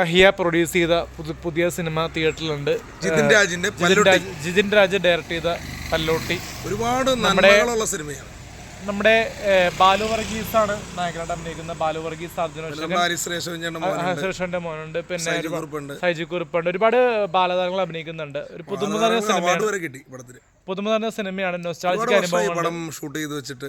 ഹിയ പ്രൊഡ്യൂസ് ചെയ്ത പുതു- പുതിയ സിനിമ തിയേറ്ററിലുണ്ട്. ജിതിൻ രാജിന്റെ ജിതിൻ രാജ് ഡയറക്ട് ചെയ്ത പല്ലോട്ടി. ഒരുപാട് നമ്മുടെ സിനിമയാണ്. നമ്മുടെ ബാലു വർഗീസ് ആണ് നായകനായിട്ട് അഭിനയിക്കുന്ന ബാലു വർഗീസ് അർജുന നമ്മുടെ ഹരിസ് രേഷവഞ്ചേട്ടൻ മോനുണ്ട്. പിന്നെ സൈജു കുറിപ്പുണ്ട്. ഒരുപാട് ബാലതാരങ്ങൾ അഭിനയിക്കുന്നുണ്ട്. ഒരു പുതുമുതല സിനിമയാണ്. പുതുമുഖ സിനിമയാണ് നൊസ്റ്റാൾജിക് അനുഭവം ഷൂട്ട് ചെയ്ത് വെച്ചിട്ട്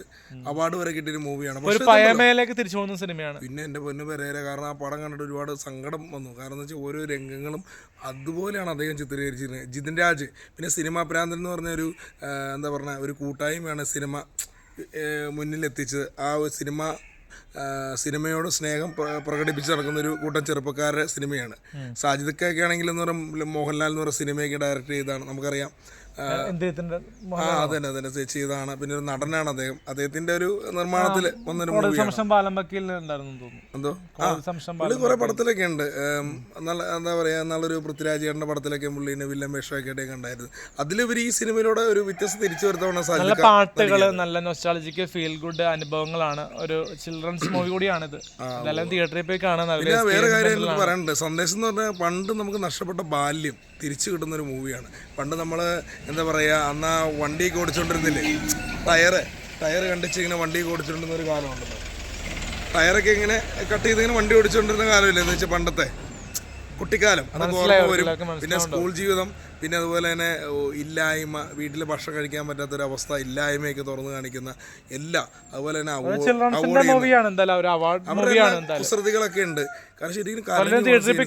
അവാർഡ് വരെ കിട്ടിയ ഒരു മൂവിയാണ് ഒരു പയമേലേക്ക് തിരിച്ചു പോകുന്ന സിനിമയാണ്. പിന്നെ എന്റെ പൊന്നു പെരേര കാരണം ആ പടം കണ്ടിട്ട് ഒരുപാട് സങ്കടം വന്നു. കാരണം എന്ന് വെച്ചാൽ ഓരോ രംഗങ്ങളും അതുപോലെയാണ് അദ്ദേഹം ചിത്രീകരിച്ചിരുന്നത്. ജിതിൻ രാജ് പിന്നെ സിനിമാ പ്രാന്തൻ എന്ന് പറഞ്ഞ ഒരു എന്താ പറഞ്ഞ ഒരു കൂട്ടായ്മയാണ് സിനിമ. മുന്നിലെത്തിച്ചത് ആ ഒരു സിനിമ സിനിമയോട് സ്നേഹം പ്ര- പ്രകടിപ്പിച്ച് നടക്കുന്ന ഒരു കൂട്ടം ചെറുപ്പക്കാരുടെ സിനിമയാണ്. സാജിദക്കൊക്കെ ആണെങ്കിൽ എന്ന് പറയുമ്പോൾ മോഹൻലാൽ എന്ന് പറയുന്ന സിനിമയൊക്കെ ഡയറക്റ്റ് ചെയ്താണ്. നമുക്കറിയാം. ആ, ആ അതന്നെ ചേച്ചി ഇതാണ്. പിന്നെ ഒരു നടനാണ് അദ്ദേഹം. അദ്ദേഹത്തിന്റെ ഒരു നിർമ്മാണത്തിൽ വന്നൊരു എന്തോ? പുള്ളി കുറെ പടത്തിലൊക്കെ ഉണ്ട്. നല്ല എന്താ പറയാ നല്ലൊരു പൃഥ്വിരാജേട്ടന്റെ പടത്തിലൊക്കെ പുള്ളിനെ വില്ലൻ വേഷമൊക്കെ ആയിട്ടൊക്കെ ഉണ്ടായിരുന്നു അതിലുപരി ഈ സിനിമയിലൂടെ ഒരു വ്യത്യസ്ത തിരിച്ചു വരുത്തവണ നല്ല പാട്ടുകൾ നല്ല നൊസ്റ്റാളജിക്ക് ഫീൽ ഗുഡ് അനുഭവങ്ങളാണ്. ഒരു ചിൽഡ്രൻസ് മൂവി കൂടിയാണിത്. ഇതെല്ലാം തിയേറ്ററിൽ പോയി കാണാൻ വേറെ കാര്യം എനിക്ക് പറയാനുണ്ട്. സന്ദേശം എന്ന് പറഞ്ഞാൽ പണ്ട് നമുക്ക് നഷ്ടപ്പെട്ട ബാല്യം തിരിച്ചു കിട്ടുന്ന ഒരു മൂവിയാണ് പണ്ട് നമ്മൾ എന്താ പറയുക അന്ന് ആ വണ്ടി ഓടിച്ചുകൊണ്ടിരുന്നില്ലേ ടയറ്. ടയറ് കണ്ടിച്ച് ഇങ്ങനെ വണ്ടി ഓടിച്ചുകൊണ്ടിരുന്ന ഒരു കാലമുണ്ടല്ലോ. ടയറൊക്കെ ഇങ്ങനെ കട്ട് ചെയ്ത് ഇങ്ങനെ വണ്ടി ഓടിച്ചുകൊണ്ടിരുന്ന കാലമില്ലേ എന്ന് വെച്ചാൽ പണ്ടത്തെ? കുട്ടിക്കാലം. അതൊക്കെ ഓർമ്മ വരും. പിന്നെ സ്കൂൾ ജീവിതം പിന്നെ അതുപോലെ തന്നെ ഇല്ലായ്മ വീട്ടിൽ ഭക്ഷണം കഴിക്കാൻ പറ്റാത്തൊരവസ്ഥ ഇല്ലായ്മയൊക്കെ തുറന്നു കാണിക്കുന്ന എല്ലാ അതുപോലെ തന്നെ അവരുടെ കുസൃതികളൊക്കെ ഉണ്ട്. കാരണം ശരിക്കും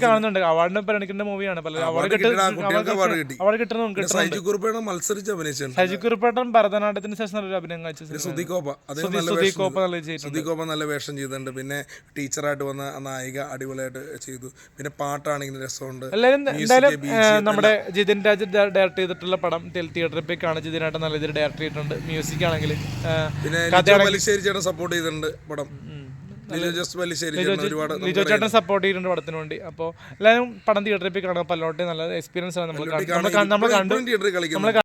കാണുന്നുണ്ട്. പരിഗണിക്കേണ്ട മൂവിയാണ് അവാർഡ് കുട്ടികൾക്ക് കിട്ടി. അവാർഡ് കിട്ടുന്നു പിന്നെ സൈജു കുറുപ്പേണ് മത്സരിച്ച് അഭിനയിച്ചിട്ടുണ്ട്. സജി കുറുപ്പേട്ടൻ ഭരതനാട്യത്തിന് ശേഷം നല്ലൊരു അഭിനയം കാഴ്ച സിനിമ. സുധികോപ്പ അദ്ദേഹം നല്ല വേഷം ചെയ്തിട്ടുണ്ട്. സുധികോപ്പ നല്ല വേഷം ചെയ്തിട്ടുണ്ട്. പിന്നെ ടീച്ചറായിട്ട് വന്ന നായിക അടിപൊളിയായിട്ട് ചെയ്തു. പിന്നെ പാട്ടാണെങ്കിലും രസമുണ്ട്. നമ്മുടെ ജിതിൻ രാജ് ഡയറക്ട് ചെയ്തിട്ടുള്ള പടം തിയേറ്ററിൽ പോയി കാണിച്ച് ഇതിനായിട്ട് നല്ല രീതിയിൽ ഡയറക്ട് ചെയ്തിട്ടുണ്ട്. മ്യൂസിക് ആണെങ്കിൽ സപ്പോർട്ട് ചെയ്തിട്ടുണ്ട് പടം. ലിജോ ചേട്ടൻ സപ്പോർട്ട് ചെയ്തിട്ടുണ്ട് പടത്തിന് വേണ്ടി. അപ്പോൾ എല്ലാവരും പടം തിയേറ്ററിൽ പോയി കാണുക. പല്ലോട്ടെ നല്ല എക്സ്പീരിയൻസ് ആണ്. നമ്മൾ നമ്മൾ കണ്ടു നമ്മൾ